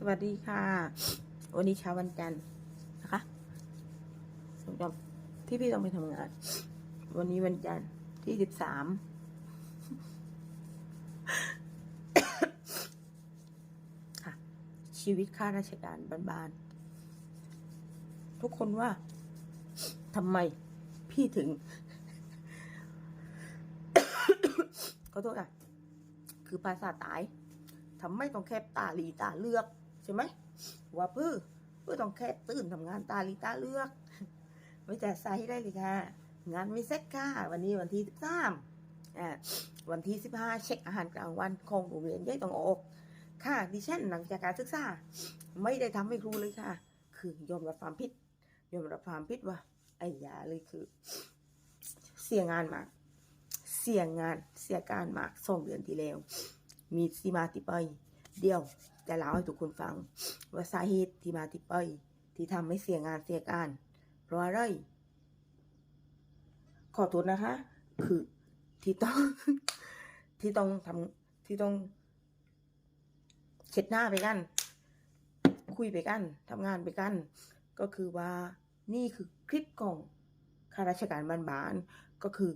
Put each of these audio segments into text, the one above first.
สวัสดีค่ะ วันนี้เช้าวันจันทร์นะคะสำหรับที่พี่ต้องไปทำงาน วันนี้วันจันทร์ที่สิบสามค่ะ ชีวิตข้าราชการบ้านๆทุกคนว่าทำไมพี่ถึงขอโทษค่ะ คือภาษาตายทำไมต้องแคบตาลีตาเลือก ช่ไหมว่าเพื่อเพื่อต้องแคบตื่นทำงานตาลีตาเลือกไม่จะใส่ได้เลยค่ะ งานไม่เสร็จค่ะ วันนี้วันที่สิบสามอ่าวันที่สิบห้าเช็คอาหารกลางวันของโรงเรียนย่อยต้องอก ค่ะดิฉันหลังจากการศึกษา ไม่ได้ทำให้ครูเลยค่ะ คือยอมรับความผิดยอมรับความผิดว่าไอ้ยาเลยคือ เสียงานมาก เสียงานเสียการมากสองเดือนที่แล้ว มีที่มาที่ไป เดี๋ยว จะเล่าให้ทุกคนฟัง ว่าสาเหตุที่มาที่ไปที่ทำให้เสียงานเสียการเพราะอะไรขอโทษนะคะ คือที่ต้องที่ต้องทำที่ต้องเช็ดหน้าไปกัน คุยไปกันทำงานไปกัน ก็คือว่านี่คือคลิปของข้าราชการบ้านๆก็คือ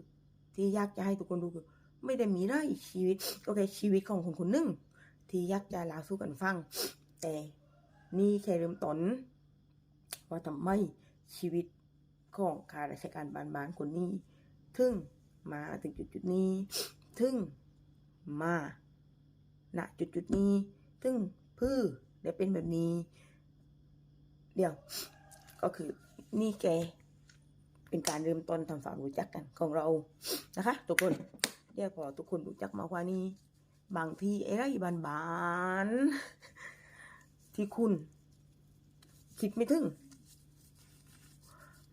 ที่ยากจะให้ทุกคนดูคือ ไม่ได้มีไรชีวิตก็แค่ชีวิตของคนคนหนึ่ง ที่ยากจะลาสู่กันฟัง แต่นี่แค่เริ่มต้นว่าทำไมชีวิตของข้าราชการบ้านๆคนนี้ถึงมาถึงจุดจุดนี้ถึงมาณจุดจุดนี้ถึงพื้อได้เป็นแบบนี้ เดี๋ยว ก็คือนี่แกเป็นการเริ่มต้นทำความรู้จักกันของเรานะคะ ทุกคนเดี๋ยวพอทุกคนรู้จักมากกว่านี้ บางทีไอ้ไรบานบานที่คุณ คิดไม่ถึง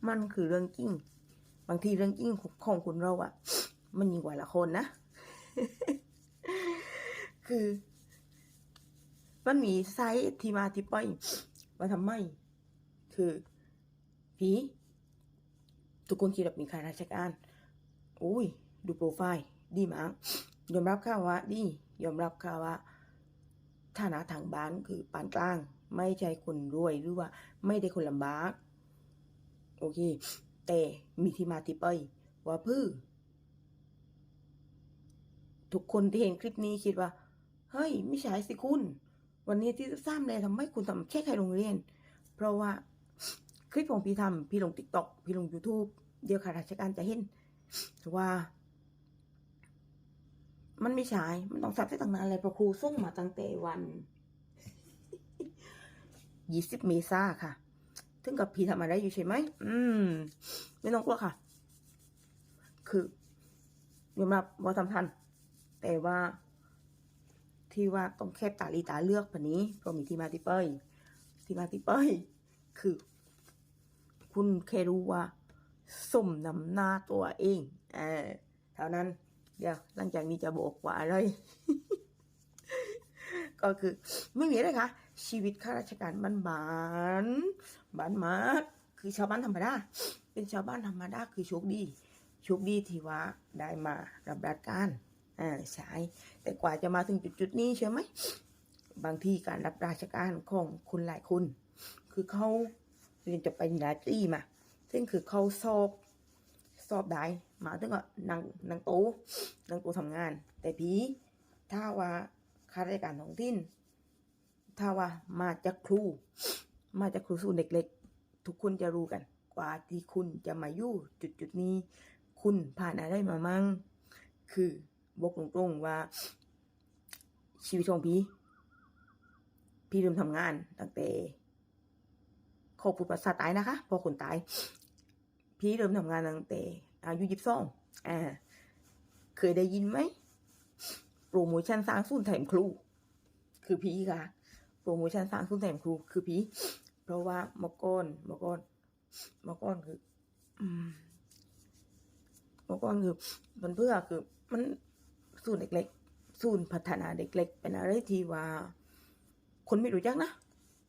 มันคือเรื่องจริง บางทีเรื่องจริงของคุณเราอะมันยิ่งกว่าละคนนะ คือ มันมีไซส์ที่มาที่ไปว่าทำไม คือผีทุกคนคิดว่ามีข้าราชการ อุ้ย ดูโปรไฟล์ ดีมากยอมรับค่ะว่าดี ยอมรับค่ะว่าฐานะทางบ้านคือปานกลาง ไม่ใช่คนรวยหรือว่า ไม่ได้คนลำบาก โอเค แต่มีที่มาที่ไปว่าพื่อทุกคนที่เห็นคลิปนี้คิดว่า เฮ้ย ไม่ใช่สิคุณ วันนี้ที่สร้างเลยทำไมคุณทำแค่ใครโรงเรียน เพราะว่าคลิปของพี่ทำพี่ลงติ๊กต็อกพี่ลง YouTube เดี๋ยวข้าราชการจะเห็นว่า มันไม่ใช่มันต้องสับได้ตั้งนานเลยเพราะครูส่งมาตั้งแต่วันยี่สิบเมษาค่ะ ถึงกับพี่ทำอะไรอยู่ใช่ไหม อืม ไม่ต้องกลัวค่ะ คือยอมรับว่าทำทัน แต่ว่า ที่ว่าต้องแคบตาลีตาเลือกแบบนี้เพราะมีที่มาที่ไปยที่มาที่ไปยคือ คุณแค่รู้ว่าสมนำหน้าตัวเอง เออเท่านั้น เดี๋ยวหลังจากนี้จะบอกว่าอะไร ก็คือไม่มีอะไรค่ะ ชีวิตข้าราชการบ้านบานบ้านมาคือชาวบ้านธรรมดา เป็นชาวบ้านธรรมดาคือโชคดี โชคดีที่ว่าได้มารับราชการอ่าใช่แต่กว่าจะมาถึงจุดๆนี้ใช่ไหม บางทีการรับราชการของคนหลายคน คือเขาเรียนจบปริญญาตรีมา ซึ่งคือเขาสอบสอบได้ มาถึงก็นั่งนั่งโต๊นั่งโต๊ทำงาน แต่พีถ้าว่าข้าราชการท้องถิ่นถ้าว่ามาจากครู มาจากครูสูนเด็กเล็กทุกคนจะรู้กัน กว่าที่คุณจะมาอยู่จุดจุดๆนี้ คุณผ่านอะไรมามั่งคือ บอกตรงๆว่า ชีวิตของพี่พี่เริ่มทำงานตั้งแต่ขอพูดภาษาตายนะคะ พอคนตาย พี่เริ่มทำงานตั้งแต่ อายุยิบสองอ่า เคยได้ยินไหม โปรโมชั่นสร้างศูนแถมครู คือพี่ค่ะ โปรโมชั่นสร้างศูนแถมครู คือพี่ เพราะว่าเมื่อก่อนเมื่อก่อนเมื่อก่อนคืออมเมื่อก่อนคือ มันเพื่อคือ มันศูนเด็กๆศูนพัฒนาเด็กเล็กเป็นอะไรที่ว่า คนไม่รู้จักนะ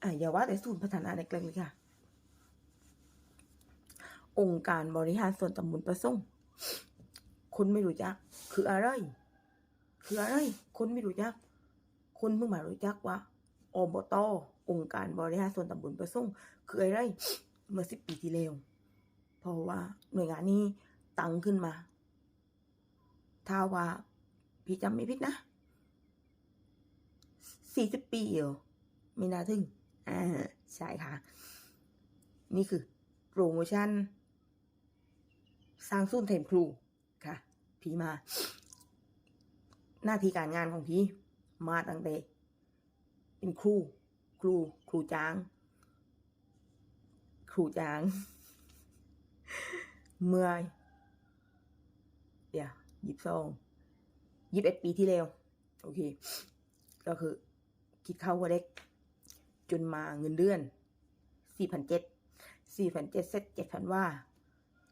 อะอย่าว่าแต่ศูนพัฒนาเด็กเล็กเลยค่ะ องค์การบริหารส่วนตำบลประสงค์คนไม่รู้จัก คืออะไร คืออะไร คนไม่รู้จัก คนเพิ่งมารู้จักว่าอบตองค์การบริหารส่วนตำบลประสงค์คืออะไรเมื่อสิบปีที่แล้วเพราะว่าหน่วยงานนี้ตั้งขึ้นมาถ้าว่าพี่จำไม่ผิดนะสี่สิบปีเหรอไม่น่าถึงอ่าใช่ค่ะ นี่คือโปรโมชั่น สร้างซุ้นเทนครูค่ะพี่มา หน้าที่การงานของพี่มาตั้งแต่เป็นครู ครู ครูจ้าง ครูจ้าง เมื่อเดี๋ยวยิบสองยิบเอ็ดปีที่แล้ว โอเค ก็คือ คิดเข้าว่าเด็ก จนมาเงินเดือนสี่พันเจ็ดสี่พันเจ็ดเซ็ตเจ็ดพันว่า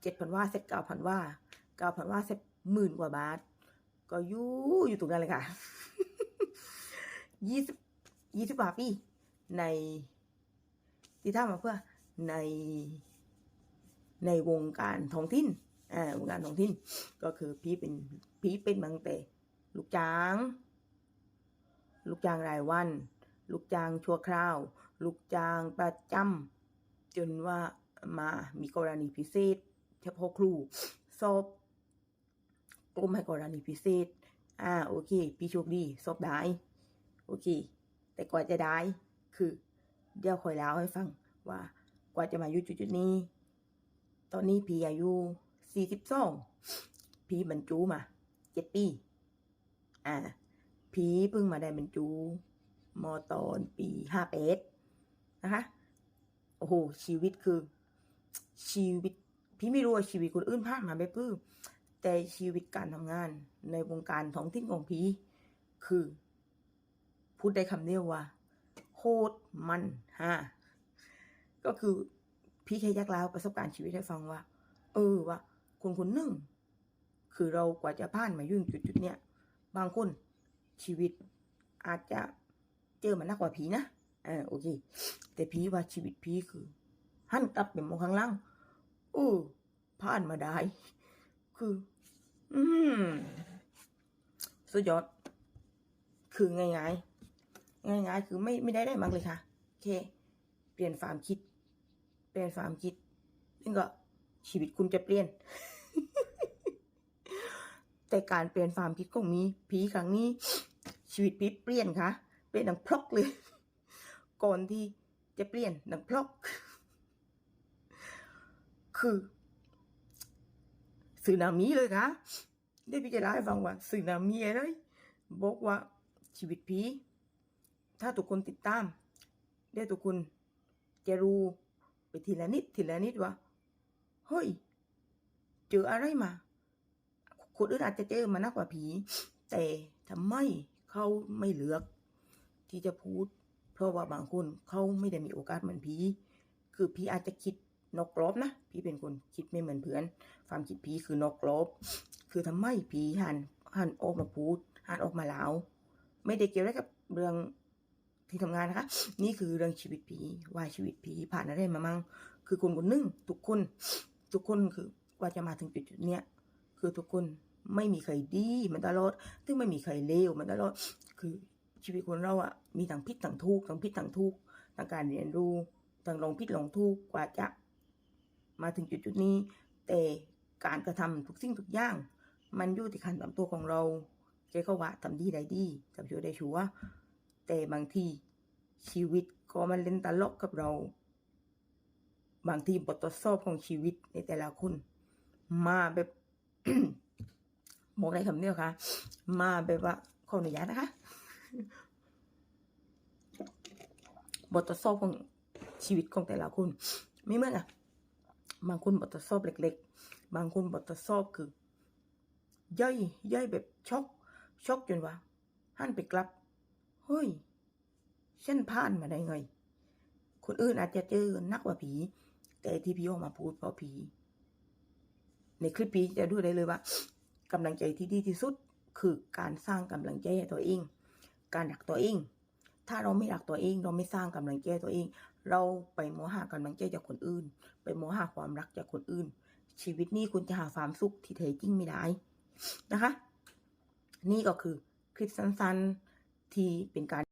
เจ็ดพันว่าเซ็ตเก้าพันว่าเก้าพันว่าเซ็ตหมื่นกว่าบาท ก็อยู่อยู่ตรงนั้นเลยค่ะยี่สิบยี่สิบกว่าปีในที่ท่ามาเพื่อในในวงการท้องถิ่นอ่าวงการท้องถิ่น ก็คือพี่เป็นพี่เป็นบางแต่ลูกจ้าง ลูกจ้างรายวัน ลูกจ้างชั่วคราว ลูกจ้างประจำจนว่ามามีกรณีพิเศษ เฉพาะครูสอบกรมให้กรณีพิเศษ อ่าโอเค พี่โชคดีสอบได้โอเค แต่กว่าจะได้คือ เดี๋ยวคอยเล่าให้ฟังว่ากว่าจะมาอยู่จุดๆนี้ ตอนนี้พี่อายุสี่สิบสองพี่บรรจุมาเจ็ดปีอ่าพี่เพิ่งมาได้บรรจุมอตอนปีห้าเปดนะคะ โอ้โห ชีวิตคือ ชีวิต พี่ไม่รู้ว่าชีวิตคนอื่นผ่านมาแบบพื้แต่ชีวิตการทำงานในวงการท้องถิ่นของพี่คือ พูดได้คำเดียวว่าโคตรมันฮะก็คือพี่แค่ยักเล่าประสบการณ์ชีวิตให้ฟังว่า เออว่าคนคนหนึ่งคือเรากว่าจะผ่านมายุ่งจุดๆเนี้ยบางคนชีวิตอาจจะเจอมันหนักกว่าผีนะอ่าโอเค แต่พีว่าชีวิตพีคือหันกลับไปมองข้างล่าง ออผ่านมาได้ คือ อืมสุดยอด คือง่ายๆง่ายๆคือไม่ไม่ได้ได้มากเลยค่ะโอเค เปลี่ยนความคิด เปลี่ยนความคิดนั่ก็ชีวิตคุณจะเปลี่ยน แต่การเปลี่ยนความคิดของมีผีครั้งนี้ ชีวิตพีเปลี่ยนค่ะ เปลี่ยนดังพลอกเลย ก่อนที่จะเปลี่ยนดังพลอก คือสึนามิเลยค่ะได้พี่จะเล่าให้ฟังว่าสึนามิอะไรบอกว่าชีวิตผีถ้าทุกคนติดตามเดี๋ยวทุกคนจะรู้ไปทีละนิดทีละนิดว่าเฮ้ยเจออะไรมาคนอื่นอาจจะเจอมานักกว่าผี แต่ทำไมเขาไม่เลือก ที่จะพูด เพราะว่าบางคนเขาไม่ได้มีโอกาสเหมือนผี คือผีอาจจะคิด นกกรบนะพี่เป็นคนคิดไม่เหมือนเพื่อนความคิดผีคือนกกรบคือทำไมผีหันหันออกมาพูดหันออกมาเล่าไม่ได้เกี่ยวอะไรกับเรื่องที่ทำงานนะคะ นี่คือเรื่องชีวิตผีว่าชีวิตผีผ่านอะไรมามั่งคือคนคนหนึ่งทุกคนทุกคนคือกว่าจะมาถึงจุดจุดเนี้ยคือทุกคนไม่มีใครดีมันตลอดซึ่งไม่มีใครเลวมันตลอดคือชีวิตคนเราอะมีทั้งพิษทั้งทุกข์ทั้งพิษทั้งทุกข์ทั้งการเรียนรู้ทั้งลองพิษลองทุกข์กว่าจะ มาถึงจุดจุดๆนี้ แต่การกระทำทุกสิ่งทุกอย่าง มันอยู่ที่ขันลำตัวของเราแกก็ว่าทำดีได้ดีทำชั่วได้ชั่วแต่บางทีชีวิตก็มันเล่นตลกกับเรา บางทีบททดสอบของชีวิตในแต่ละคน มาแบบบอกได้คำเดียวค่ะ มาแบบว่าขออนุญาตนะคะ บททดสอบของชีวิตของแต่ละคน ไม่เหมือนกัน บางคนบททดสอบเล็กๆ บางคนบททดสอบคือ ย่อยย่อยแบบช็อกช็อกจนว่าหันไปกลับ เฮ้ยฉันผ่านมาได้ไง คนอื่นอาจจะเจอนักกว่าผี แต่ที่พี่ออกมาพูดเพราะผี ในคลิปพี่จะดูได้เลยว่ากำลังใจที่ดีที่สุดคือการสร้างกำลังใจให้ตัวเอง การรักตัวเอง ถ้าเราไม่รักตัวเอง เราไม่สร้างกำลังใจตัวเอง เราไปโมหากำลังใจจากคนอื่น ไปโมหาความรักจากคนอื่น ชีวิตนี้คุณจะหาความสุขที่แท้จริงไม่ได้นะคะ นี่ก็คือคลิปสั้นๆที่เป็นการ